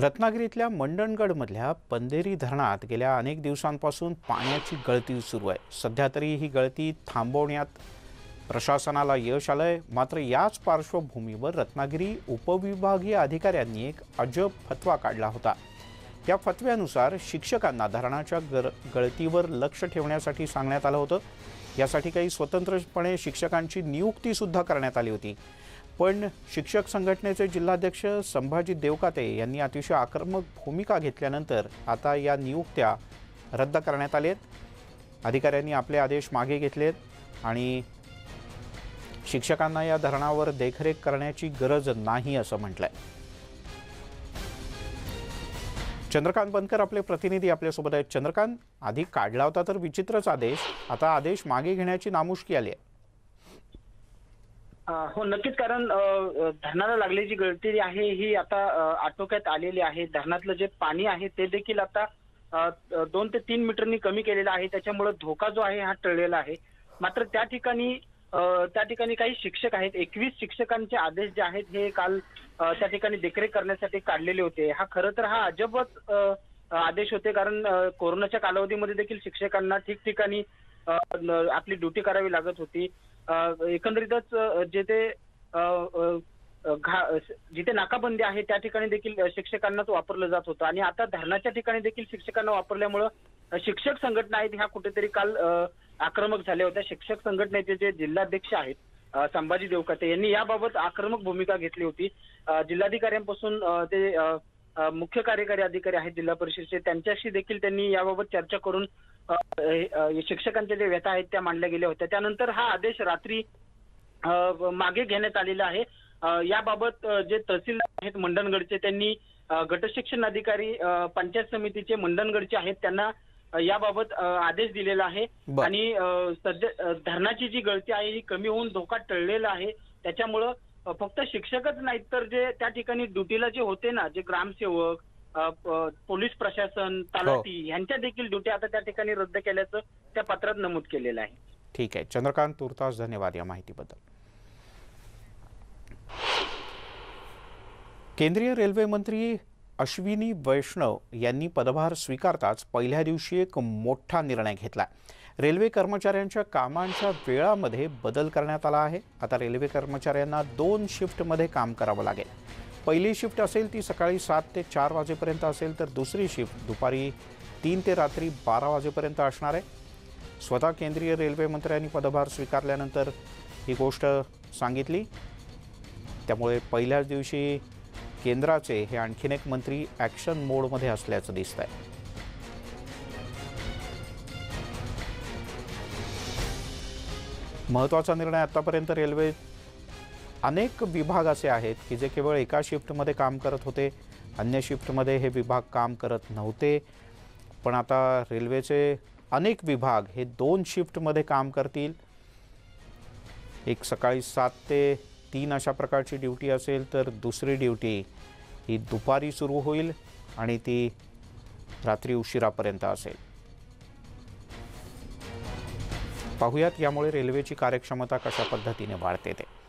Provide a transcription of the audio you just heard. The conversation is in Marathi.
रत्नागिरीतल्या मंडणगडमधल्या पंधेरी धरणात गेल्या अनेक दिवसांपासून पाण्याची गळती सुरू आहे. सध्या तरी ही गळती थांबवण्यात प्रशासनाला यश आलं आहे मात्र याच पार्श्वभूमीवर रत्नागिरी उपविभागीय अधिकाऱ्यांनी एक अजब फतवा काढला होता. या फतव्यानुसार शिक्षकांना धरणाच्या गर गळतीवर लक्ष ठेवण्यासाठी सांगण्यात आलं होतं. यासाठी काही स्वतंत्रपणे शिक्षकांची नियुक्तीसुद्धा करण्यात आली होती. पण शिक्षक संघटनेचे जिल्हाध्यक्ष संभाजी देवकाते यांनी अतिशय आक्रमक भूमिका घेतल्यानंतर आता या नियुक्त्या रद्द करण्यात आलेत. अधिकाऱ्यांनी आपले आदेश मागे घेतलेत आणि शिक्षकांना या धरणावर देखरेख करण्याची गरज नाही असं म्हटलंय. चंद्रकांत बनकर आपले प्रतिनिधी आपल्यासोबत आहेत. चंद्रकांत आधी काढला होता तर विचित्रच आदेश आता आदेश मागे घेण्याची नामुष्की आली आहे. हो नक्कीच कारण धरणाला लागलेली गळती आहे ही आता आटोक्यात आलेली आहे. धरणातलं जे पाणी आहे ते देखील आता दोन ते तीन मीटरनी कमी केलेलं आहे. त्याच्यामुळे धोका जो आहे हा टळलेला आहे. मात्र त्या ठिकाणी त्या ठिकाणी काही शिक्षक आहेत. एकवीस शिक्षकांचे आदेश जे आहेत हे काल त्या ठिकाणी देखरेख करण्यासाठी काढलेले होते. हा खरं तर हा अजबच आदेश होते. कारण कोरोनाच्या कालावधीमध्ये देखील शिक्षकांना ठिकठिकाणी आपली ड्युटी करावी लागत होती. एकंदरीतच जे ते जिथे नाकाबंदी आहे त्या ठिकाणी देखील शिक्षकांनाच वापरलं जात होतं. आणि आता धरणाच्या ठिकाणी देखील शिक्षकांना वापरल्यामुळं शिक्षक संघटना आहेत ह्या कुठेतरी काल आक्रमक झाल्या होत्या. शिक्षक संघटनेचे जे जिल्हाध्यक्ष आहेत संभाजी देवकाते यांनी याबाबत आक्रमक भूमिका घेतली होती. जिल्हाधिकाऱ्यांपासून ते मुख्य कार्यकारी अधिकारी आहेत जिल्हा परिषदेचे त्यांच्याशी देखील त्यांनी याबाबत चर्चा करून शिक्षकांच्या ज्या व्यथा आहेत त्या मांडल्या गेल्या होत्या. त्यानंतर हा आदेश रात्री मागे घेण्यात आलेला आहे. याबाबत जे तहसीलदार आहेत मंडणगडचे त्यांनी गटशिक्षण अधिकारी पंचायत समितीचे मंडणगडचे आहेत त्यांना याबाबत आदेश दिलेला आहे. आणि सध्या धरणाची जी गळती आहे ही कमी होऊन धोका टळलेला आहे. त्याच्यामुळं फक्त शिक्षकच नाहीत तर जे त्या ठिकाणी ड्युटीला जे होते ना जे ग्रामसेवक पोलीस प्रशासन तलाठी ह्यांच्या देखील ड्युटी आता त्या ठिकाणी रद्द केल्याचं त्या पत्रात नमूद केलेलं आहे. ठीक आहे. चंद्रकांत तुर्तास धन्यवाद या माहितीबद्दल. केंद्रीय रेल्वे मंत्री अश्विनी वैष्णव यांनी पदभार स्वीकारताच पहिल्या दिवशी एक मोठा निर्णय घेतला रेल्वे कर्मचाऱ्यांच्या कामांच्या वेळामध्ये बदल करण्यात आला आहे. आता रेल्वे कर्मचाऱ्यांना दोन शिफ्टमध्ये काम करावं लागेल. पहिली शिफ्ट असेल ती सकाळी सात ते चार वाजेपर्यंत असेल तर दुसरी शिफ्ट दुपारी तीन ते रात्री बारा वाजेपर्यंत असणार आहे. स्वतः केंद्रीय रेल्वे मंत्र्यांनी पदभार स्वीकारल्यानंतर ही गोष्ट सांगितली. त्यामुळे पहिल्याच दिवशी केंद्राचे हे आणखीन एक मंत्री ॲक्शन मोडमध्ये असल्याचं दिसत आहे महत्त्वाचा निर्णय आत्तापर्यंत रेल्वे अनेक विभाग असे आहेत की जे केवळ एका शिफ्टमध्ये काम करत होते अन्य शिफ्टमध्ये हे विभाग काम करत नव्हते. पण आता रेल्वेचे अनेक विभाग हे दोन शिफ्टमध्ये काम करतील. एक सकाळी सात ते तीन अशा प्रकारची ड्युटी असेल तर दुसरी ड्युटी ही दुपारी सुरू होईल आणि ती रात्री उशिरापर्यंत असेल. पाहूयात यामुळे रेल्वेची कार्यक्षमता कशा पद्धतीने वाढते ते.